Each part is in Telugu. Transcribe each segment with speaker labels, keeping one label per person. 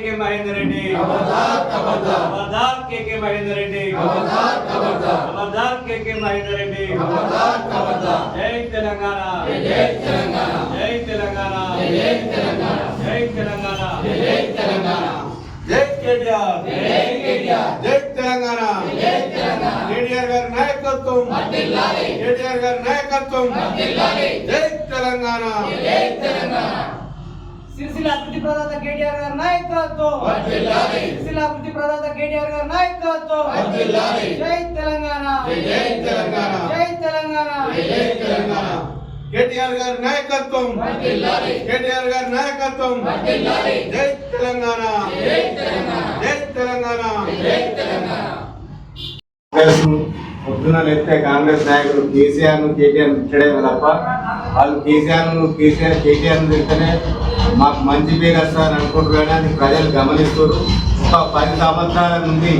Speaker 1: కేకే మహేందర్ రెడ్డి ఖబర్దార్ కేకే మహేందర్ రెడ్డి ఖబర్దార్ కేకే మహేందర్ రెడ్డి జై తెలంగాణ జై తెలంగాణ జై తెలంగాణ జై తెలంగాణ
Speaker 2: జై తెలంగాణ జై తెలంగాణ కేటీఆర్ గారి నాయకత్వం కేటీఆర్ గారి నాయకత్వం జై తెలంగాణ జై తెలంగాణ
Speaker 3: సిరిసిల్ల అభివృద్ధి ప్రదాత కేటీఆర్ గారి నాయకత్వం. సిరిసిల్ల అభివృద్ధి ప్రదాత కేటీఆర్ గారి నాయకత్వం. జై తెలంగాణ.
Speaker 2: జై తెలంగాణ.
Speaker 3: జై తెలంగాణ.
Speaker 2: జై తెలంగాణ. కేటీఆర్ గారి నాయకత్వం. కేటీఆర్ గారి నాయకత్వం. జై తెలంగాణ. జై తెలంగాణ.
Speaker 4: కాంగ్రెస్ పొద్దున లేస్తే కాంగ్రెస్ నాయకులు కేసీఆర్ను కేటీఆర్ తిట్టడమే తప్ప వాళ్ళు కేసీఆర్ను కేసీఆర్ కేటీఆర్ను తిడితేనే మాకు మంచి పేరు వస్తారని అనుకుంటున్నారు కానీ అది ప్రజలు గమనిస్తారు ఒక పది సంవత్సరాల నుండి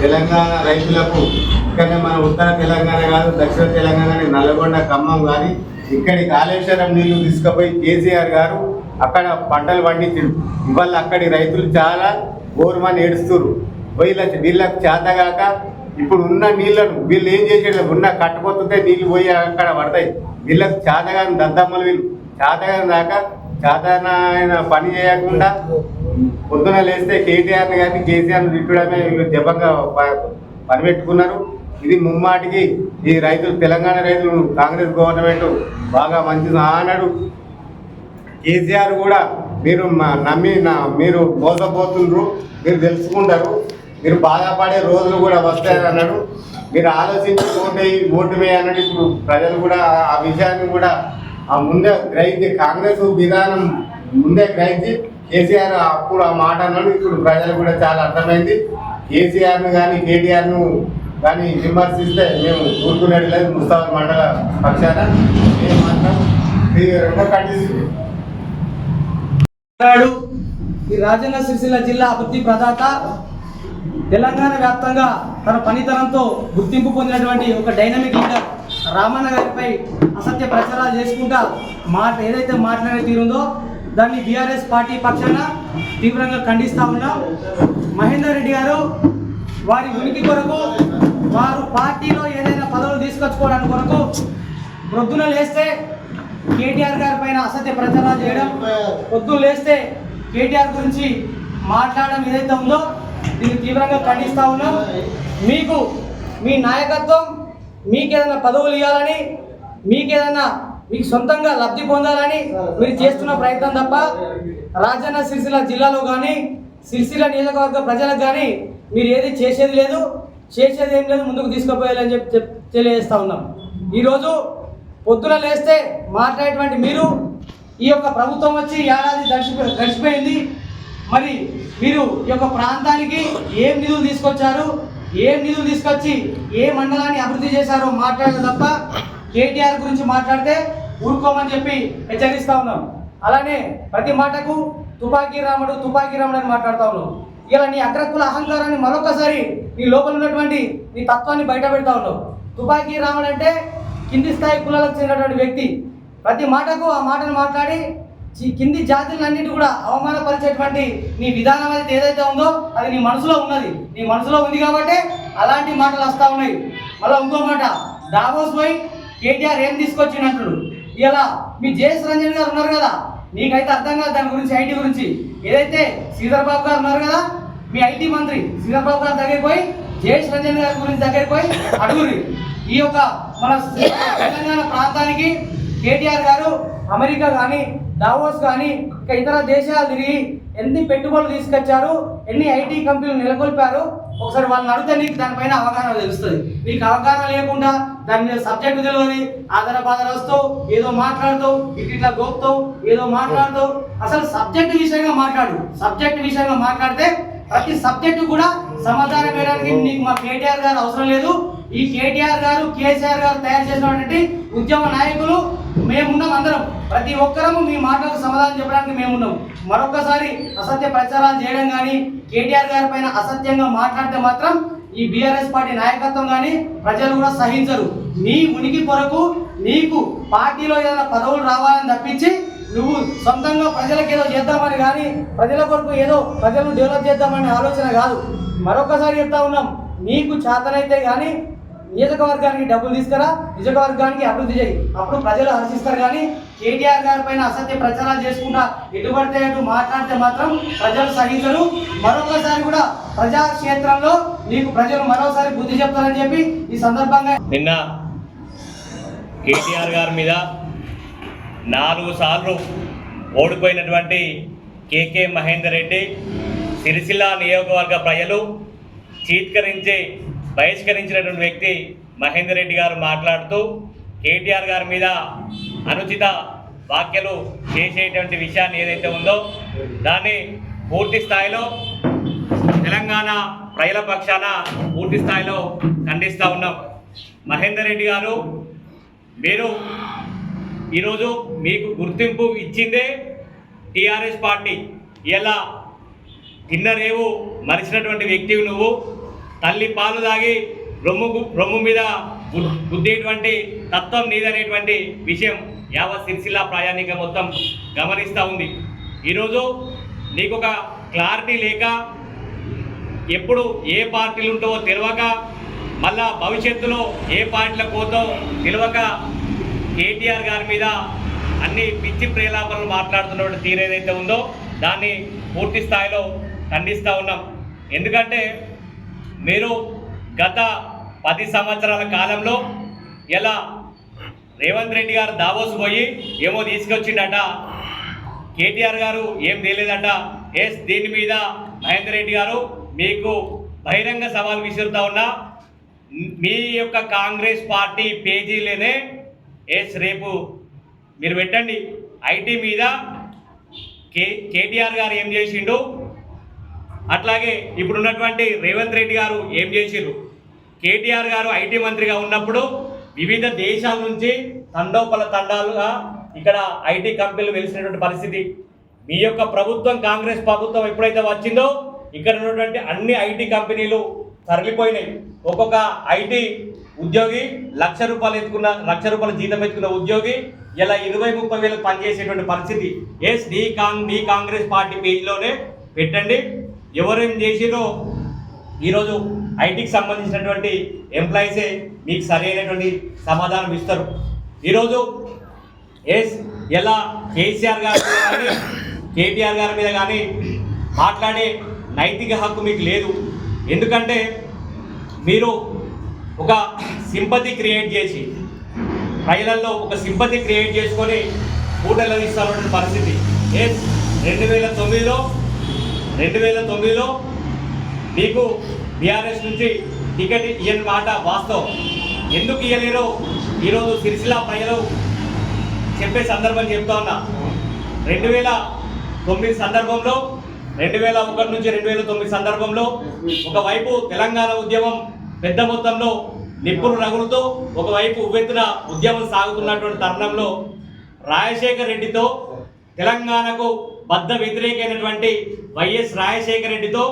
Speaker 4: తెలంగాణ రైతులకు ఇక్కడనే మన ఉత్తర తెలంగాణ కాదు దక్షిణ తెలంగాణ నల్లగొండ నల్గొండ ఖమ్మం కానీ ఇక్కడి కాళేశ్వరం నీళ్ళు తీసుకుపోయి కేసీఆర్ గారు అక్కడ పంటలు పండించారు ఇవాళ అక్కడి రైతులు చాలా ఓర్మని ఏడుస్తున్నారు. వీళ్ళ వీళ్ళకు చేతగాక ఇప్పుడు ఉన్న నీళ్ళను వీళ్ళు ఏం చేసేది? ఉన్న కట్టుపోతుంటే నీళ్ళు పోయి అక్కడ పడతాయి. వీళ్ళకి చేతగాని దద్దమ్మలు వీళ్ళు. చేతగాని దాకా సాధారణ ఆయన పని చేయకుండా పొద్దున లేస్తే కేటీఆర్ని కానీ కేసీఆర్ని తిట్టడమే వీళ్ళు జపంగా ప- పని పెట్టుకున్నారు ఇది ముమ్మాటికి ఈ రైతులు తెలంగాణ రైతులు కాంగ్రెస్ గవర్నమెంట్ బాగా మంచిది ఆనాడు కేసీఆర్ కూడా మీరు నమ్మి నా మీరు మోసపోతుండ్రు మీరు తెలుసుకుంటారు. మీరు బాధపడే రోజులు కూడా వస్తాయని అన్నాడు. మీరు ఆలోచించి ఓటు వేయి ఓటు వేయి అన్నాడు. ఇప్పుడు ప్రజలు కూడా ఆ విషయాన్ని కూడా ఆ ముందే గ్రహించి కాంగ్రెస్ విధానం ముందే గ్రహించి కేసీఆర్ అప్పుడు ఆ మాట అన్నాడు. ఇప్పుడు ప్రజలు కూడా చాలా అర్థమైంది. కేసీఆర్ను కానీ కేటీఆర్ను కానీ విమర్శిస్తే మేము ఊరుకునేది లేదు ముస్తాబాద్ మండల పక్షాన మేము మాత్రం ఈ
Speaker 3: రాజన్న సిరిసిల్ల జిల్లా అభివృద్ధి ప్రదాత తెలంగాణ వ్యాప్తంగా తన పనితనంతో గుర్తింపు పొందినటువంటి ఒక డైనమిక్ లీడర్ రామన్న గారిపై అసత్య ప్రచారాలు చేసుకుంటా మాట ఏదైతే మాట్లాడే తీరుందో దాన్ని బీఆర్ఎస్ పార్టీ పక్షాన తీవ్రంగా ఖండిస్తా ఉన్నాం. మహేందర్ రెడ్డి గారు వారి ఉనికి కొరకు వారు పార్టీలో ఏదైనా పదవులు తీసుకొచ్చుకోవడానికి కొరకు ప్రొద్దున లేస్తే కేటీఆర్ గారి పైన అసత్య ప్రచారాలు చేయడం పొద్దున్న లేస్తే కేటీఆర్ గురించి మాట్లాడడం ఏదైతే ఉందో దీన్ని తీవ్రంగా ఖండిస్తా ఉన్నాం. మీకు మీ నాయకత్వం మీకేదైనా పదవులు ఇవ్వాలని మీకేదైనా మీకు సొంతంగా లబ్ధి పొందాలని మీరు చేస్తున్న ప్రయత్నం తప్ప రాజన్న సిరిసిల్ల జిల్లాలో కానీ సిరిసిల్ల నియోజకవర్గ ప్రజలకు కానీ మీరు ఏది చేసేది లేదు చేసేది ఏం లేదు ముందుకు తీసుకుపోయాలని చెప్పి చెప్- ఉన్నాం. ఈరోజు పొద్దున లేస్తే మాట్లాడేటువంటి మీరు ఈ యొక్క ప్రభుత్వం వచ్చి ఏడాది గడిచిపో గడిచిపోయింది. మరి మీరు ఈ యొక్క ప్రాంతానికి ఏం నిధులు తీసుకొచ్చారు ఏం నిధులు తీసుకొచ్చి ఏ మండలాన్ని అభివృద్ధి చేశారో మాట్లాడదు తప్ప కేటీఆర్ గురించి మాట్లాడితే ఊరుకోమని చెప్పి హెచ్చరిస్తా ఉన్నాం. అలానే ప్రతి మాటకు తుపాకీ రాముడు తుపాకీ రాముడు అని మాట్లాడుతా ఉన్నాం. ఇలా నీ అగ్రకుల అహంకారాన్ని మరొకసారి నీ లోపల ఉన్నటువంటి నీ తత్వాన్ని బయట పెడతా ఉన్నావు తుపాకీ రాముడు అంటే కింది స్థాయి కులాలకు చెందినటువంటి వ్యక్తి. ప్రతి మాటకు ఆ మాటను మాట్లాడి కింది జాతులన్నిటి కూడా అవమానపరిచేటువంటి నీ విధానం అయితే ఏదైతే ఉందో అది నీ మనసులో ఉన్నది. నీ మనసులో ఉంది కాబట్టి అలాంటి మాటలు వస్తూ ఉన్నాయి. మళ్ళీ ఇంకో మాట దావోస్ పోయి కేటీఆర్ ఏం తీసుకొచ్చినట్లు ఇలా మీ జేఎస్ రంజన్ గారు ఉన్నారు కదా నీకైతే అర్థం కాదు దాని గురించి ఐటీ గురించి. ఏదైతే శ్రీధర్ బాబు గారు ఉన్నారు కదా మీ ఐటీ మంత్రి శ్రీధర్ బాబు గారి దగ్గరికి పోయి జేఎస్ రంజన్ గారి గురించి దగ్గరికి పోయి అడుగురి ఈ యొక్క మన తెలంగాణ ప్రాంతానికి కేటీఆర్ గారు అమెరికా కానీ దావోస్ కానీ ఇంకా ఇతర దేశాలు తిరిగి ఎన్ని పెట్టుబడులు తీసుకొచ్చారు ఎన్ని ఐటీ కంపెనీలు నెలకొల్పారు ఒకసారి వాళ్ళని అడిగితే నీకు దానిపైన అవగాహన తెలుస్తుంది. నీకు అవగాహన లేకుండా దాని మీద సబ్జెక్ట్ తెలియదు ఆధార బాధలు వస్తావు ఏదో మాట్లాడుతావు ఇటు ఇట్లా గోపుతావు ఏదో మాట్లాడుతావు. అసలు సబ్జెక్ట్ విషయంగా మాట్లాడు. సబ్జెక్ట్ విషయంగా మాట్లాడితే ప్రతి సబ్జెక్టు కూడా సమాధానం వేయడానికి నీకు మా కేటీఆర్ గారు అవసరం లేదు. ఈ కేటీఆర్ గారు కేసీఆర్ గారు తయారు చేసినటువంటి ఉద్యమ నాయకులు మేమున్నాం అందరం. ప్రతి ఒక్కరము మీ మాటలకు సమాధానం చెప్పడానికి మేమున్నాం. మరొకసారి అసత్య ప్రచారాలు చేయడం కానీ కేటీఆర్ గారి పైన అసత్యంగా మాట్లాడితే మాత్రం ఈ బీఆర్ఎస్ పార్టీ నాయకత్వం కానీ ప్రజలు కూడా సహించరు. నీ ఉనికి కొరకు నీకు పార్టీలో ఏదైనా పదవులు రావాలని తప్పించి నువ్వు సొంతంగా ప్రజలకు ఏదో చేద్దామని కానీ ప్రజల కొరకు ఏదో ప్రజలను డెవలప్ చేద్దామనే ఆలోచన కాదు. మరొకసారి చెప్తా ఉన్నాం నీకు చేతనైతే కానీ నియోజకవర్గానికి డబ్బులు తీసుకురా నియోజకవర్గానికి అభివృద్ధి చేయి. అప్పుడు ప్రజలు హర్షిస్తారు కానీ కేటీఆర్ గారి పైన అసత్య ప్రచారాలు చేసుకుంటా ఎటుపడితే అటు మాట్లాడితే మాత్రం ప్రజలు సహించరు. మరొకసారి కూడా ప్రజాక్షేత్రంలో నీకు ప్రజలు మరోసారి బుద్ధి చెప్తారని చెప్పి ఈ సందర్భంగా
Speaker 1: నిన్న కేటీఆర్ గారి మీద నాలుగు సార్లు ఓడిపోయినటువంటి కేకే మహేందర్ రెడ్డి సిరిసిల్ల నియోజకవర్గ ప్రజలు చీత్కరించే బహిష్కరించినటువంటి వ్యక్తి మహేందర్ రెడ్డి గారు మాట్లాడుతూ కేటీఆర్ గారి మీద అనుచిత వ్యాఖ్యలు చేసేటువంటి విషయాన్ని ఏదైతే ఉందో దాన్ని పూర్తి స్థాయిలో తెలంగాణ ప్రజల పక్షాన పూర్తి స్థాయిలో ఖండిస్తూ ఉన్నాం. మహేందర్ రెడ్డి గారు మీరు ఈరోజు మీకు గుర్తింపు ఇచ్చిందే టీఆర్ఎస్ పార్టీ. ఇలా తిన్నరేవు మరిచినటువంటి వ్యక్తివి నువ్వు. తల్లి పాలు తాగి రొమ్ము రొమ్ము మీద బుద్ధేటువంటి గుద్దేటువంటి తత్వం నీదనేటువంటి విషయం యావ సిరిసిల్ల ప్రయాణిక మొత్తం గమనిస్తూ ఉంది. ఈరోజు నీకు ఒక క్లారిటీ లేక ఎప్పుడు ఏ పార్టీలు ఉంటావో తెలియక మళ్ళా భవిష్యత్తులో ఏ పార్టీలకు పోతావు తెలియక కేటీఆర్ గారి మీద అన్ని పిచ్చి ప్రేలాపనలు మాట్లాడుతున్నటువంటి తీరు ఏదైతే ఉందో దాన్ని పూర్తి స్థాయిలో ఖండిస్తూ ఉన్నాం. ఎందుకంటే మీరు గత పది సంవత్సరాల కాలంలో ఎలా రేవంత్ రెడ్డి గారు దావోస్ పోయి ఏమో తీసుకొచ్చిండట కేటీఆర్ గారు ఏం తెలియదట ఎస్ దీని మీద మహేందర్ రెడ్డి గారు మీకు బహిరంగ సవాల్ విసురుతా ఉన్నా మీ యొక్క కాంగ్రెస్ పార్టీ పేజీలోనే ఎస్ రేపు మీరు పెట్టండి. ఐటీ మీద కే కేటీఆర్ గారు ఏం చేసిండు అట్లాగే ఇప్పుడున్నటువంటి రేవంత్ రెడ్డి గారు ఏం చేసిర్రు? కేటీఆర్ గారు ఐటీ మంత్రిగా ఉన్నప్పుడు వివిధ దేశాల నుంచి తండోపల తండాలుగా ఇక్కడ ఐటీ కంపెనీలు వెలిసినటువంటి పరిస్థితి. మీ యొక్క ప్రభుత్వం కాంగ్రెస్ ప్రభుత్వం ఎప్పుడైతే వచ్చిందో ఇక్కడ ఉన్నటువంటి అన్ని ఐటీ కంపెనీలు తరలిపోయినాయి. ఒక్కొక్క ఐటీ ఉద్యోగి లక్ష రూపాయలు ఎత్తుకున్న లక్ష రూపాయల జీతం ఎత్తుకున్న ఉద్యోగి ఇలా ఇరవై ముప్పై వేలకు పనిచేసేటువంటి పరిస్థితి. ఎస్ నీ కాంగ్ నీ కాంగ్రెస్ పార్టీ పేజీలోనే పెట్టండి. ఎవరేం చేసిరో ఈరోజు ఐటీకి సంబంధించినటువంటి ఎంప్లాయీసే మీకు సరైనటువంటి సమాధానం ఇస్తారు. ఈరోజు ఎస్ ఎలా కేసీఆర్ గారి మీద కానీ కేటీఆర్ గారి మీద కానీ మాట్లాడే నైతిక హక్కు మీకు లేదు. ఎందుకంటే మీరు ఒక సింపతి క్రియేట్ చేసి ప్రజలలో ఒక సింపతి క్రియేట్ చేసుకొని కూటలు ఇస్తున్నటువంటి పరిస్థితి. ఎస్ రెండు వేల తొమ్మిదిలో రెండు వేల తొమ్మిదిలో మీకు బీఆర్ఎస్ నుంచి టికెట్ ఇయ్యని మాట వాస్తవం. ఎందుకు ఇయ్యలేరో ఈరోజు సిరిసిల్ల ప్రజలు చెప్పే సందర్భం చెప్తా ఉన్నా. రెండు వేల తొమ్మిది సందర్భంలో రెండు వేల ఒకటి నుంచి రెండు వేల తొమ్మిది సందర్భంలో ఒకవైపు తెలంగాణ ఉద్యమం పెద్ద మొత్తంలో నిప్పులు రగులుతూ ఒకవైపు ఉవ్వెత్తున ఉద్యమం సాగుతున్నటువంటి తరుణంలో రాజశేఖర్ రెడ్డితో తెలంగాణకు బద్ద వ్యతిరేకమైనటువంటి వైఎస్ రాజశేఖర రెడ్డితో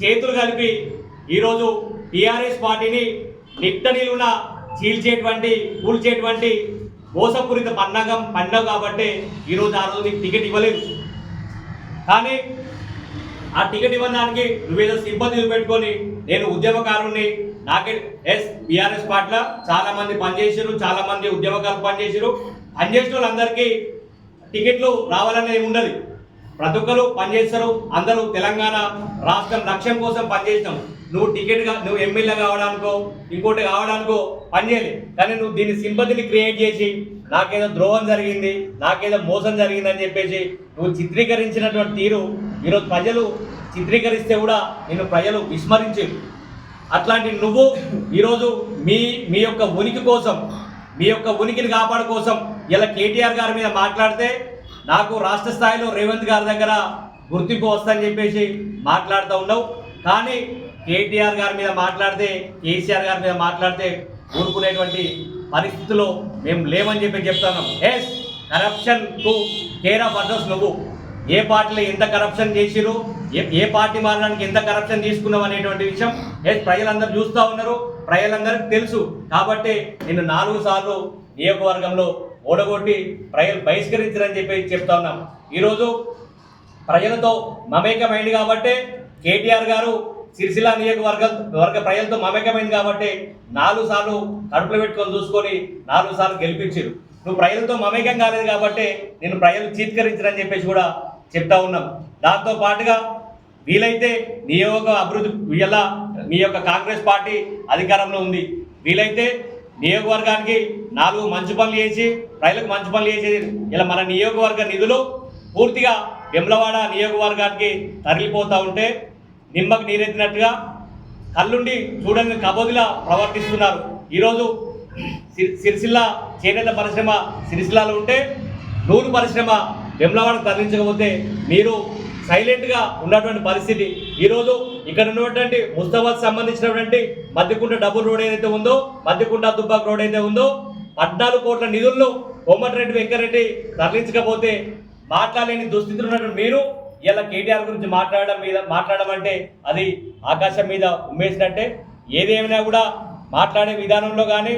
Speaker 1: చేతులు కలిపి ఈరోజు టీఆర్ఎస్ పార్టీని నిట్ట నిలువున చీల్చేటువంటి కూల్చేటువంటి మోసపూరిత పన్నాగం పండగ కాబట్టి ఈరోజు ఆ రోజు నీకు టికెట్ ఇవ్వలేదు. కానీ ఆ టికెట్ ఇవ్వడానికి నువ్వేదో సింపతి పెట్టుకొని నేను ఉద్యమకారుణ్ణి నాకే ఎస్ బీఆర్ఎస్ పార్టీలో చాలామంది పనిచేసారు చాలామంది ఉద్యమకారులు పనిచేసారు పనిచేసిన వాళ్ళందరికీ టికెట్లు రావాలనేది ఉండదు ప్రతి ఒక్కరు పనిచేస్తారు. అందరూ తెలంగాణ రాష్ట్రం లక్ష్యం కోసం పనిచేస్తాం. నువ్వు టికెట్ నువ్వు ఎమ్మెల్యే కావడానికో ఇంకోటి కావడానికో పనిచేయలే. కానీ నువ్వు దీని సింపతిని క్రియేట్ చేసి నాకేదో ద్రోహం జరిగింది నాకేదో మోసం జరిగిందని చెప్పేసి నువ్వు చిత్రీకరించినటువంటి తీరు ఈరోజు ప్రజలు చిత్రీకరిస్తే కూడా నిన్ను ప్రజలు విస్మరించారు. అట్లాంటి నువ్వు ఈరోజు మీ మీ యొక్క ఉనికి కోసం మీ యొక్క ఉనికిని కాపాడు కోసం ఇలా కేటీఆర్ గారి మీద మాట్లాడితే నాకు రాష్ట్ర స్థాయిలో రేవంత్ గారి దగ్గర గుర్తింపు వస్తుందని చెప్పేసి మాట్లాడుతూ ఉన్నావు. కానీ కేటీఆర్ గారి మీద మాట్లాడితే కేసీఆర్ గారి మీద మాట్లాడితే ఊరుకునేటువంటి పరిస్థితుల్లో మేము లేమని చెప్పి చెప్తున్నాం yes corruption to care of address నువ్వు. ఏ పార్టీలో ఎంత కరప్షన్ చేసిరు ఏ ఏ పార్టీ మారడానికి ఎంత కరప్షన్ తీసుకున్నాం అనేటువంటి విషయం? ఎస్ ప్రజలందరూ చూస్తూ ఉన్నారు. ప్రజలందరికీ తెలుసు. కాబట్టి నేను నాలుగు సార్లు నియోజకవర్గంలో ఓడగొట్టి ప్రజలు బహిష్కరించరని చెప్పి చెప్తా ఉన్నాం ఈరోజు ప్రజలతో మమేకమైంది కాబట్టి కేటీఆర్ గారు సిరిసిల్ల నియోజకవర్గ వర్గ ప్రజలతో మమేకమైంది కాబట్టి నాలుగు సార్లు కడుపులు పెట్టుకొని చూసుకొని నాలుగు సార్లు గెలిపించారు. నువ్వు ప్రజలతో మమేకం కాలేదు కాబట్టి నేను ప్రజలు చీత్కరించరని చెప్పేసి కూడా చెప్తా ఉన్నాం దాంతో పాటుగా వీలైతే నియోగ అభివృద్ధి ఇలా మీ యొక్క కాంగ్రెస్ పార్టీ అధికారంలో ఉంది. వీలైతే నియోజకవర్గానికి నాలుగు మంచి పనులు చేసి ప్రజలకు మంచి పనులు చేసేది ఇలా మన నియోగవర్గ నిధులు పూర్తిగా వెమ్లవాడ నియోగవర్గానికి తరలిపోతూ ఉంటే నిమ్మకు నీరెత్తినట్టుగా కళ్ళుండి చూడని కబోదిలా ప్రవర్తిస్తున్నారు. ఈరోజు సిరిసిల్ల చేనేత పరిశ్రమ సిరిసిల్లాలో ఉంటే నూలు పరిశ్రమ వెమ్లవాడకు తరలించకపోతే మీరు సైలెంట్గా ఉన్నటువంటి పరిస్థితి. ఈరోజు ఇక్కడ ఉన్నటువంటి ముస్తాబాద్ సంబంధించినటువంటి మధ్యకుంట డబుల్ రోడ్ ఏదైతే ఉందో మధ్యకుంట దుబ్బాక్ రోడ్ అయితే ఉందో పద్నాలుగు కోట్ల నిధులను కోమటిరెడ్డి వెంకరెడ్డి తరలించకపోతే మాట్లాడలేని దుస్థితిలో ఉన్నటువంటి మీరు ఇలా కేటీఆర్ గురించి మాట్లాడడం మీద మాట్లాడడం అంటే అది ఆకాశం మీద ఉమ్మేసినట్టే. ఏదేమైనా కూడా మాట్లాడే విధానంలో కానీ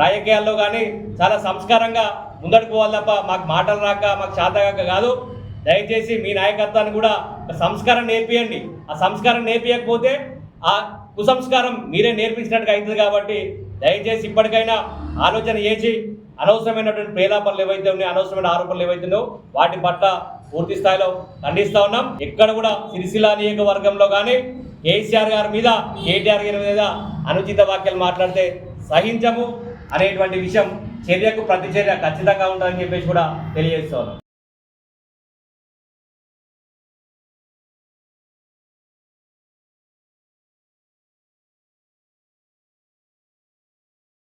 Speaker 1: రాజకీయాల్లో కానీ చాలా సంస్కారంగా ముందడుకు పోవాలి తప్ప మాకు మాటలు రాక మాకు చేతగాక కాదు. దయచేసి మీ నాయకత్వాన్ని కూడా ఒక సంస్కారం నేర్పియండి. ఆ సంస్కారం నేర్పించకపోతే ఆ కుసంస్కారం మీరే నేర్పించినట్టుగా అవుతుంది కాబట్టి దయచేసి ఇప్పటికైనా ఆలోచన చేసి అనవసరమైనటువంటి ప్రేలాపనలు ఏవైతే ఉన్నాయో అనవసరమైన ఆరోపణలు ఏవైతే వాటి పట్ల పూర్తి స్థాయిలో ఖండిస్తా ఉన్నాం. ఎక్కడ కూడా సిరిసిల్ల నియోజకవర్గంలో కానీ కేసీఆర్ గారి మీద కేటీఆర్ గారి మీద అనుచిత వాక్యాలు మాట్లాడితే సహించము అనేటువంటి విషయం చర్యకు ప్రతిచర్య ఖచ్చితంగా ఉంటుందని చెప్పేసి కూడా తెలియజేస్తున్నాం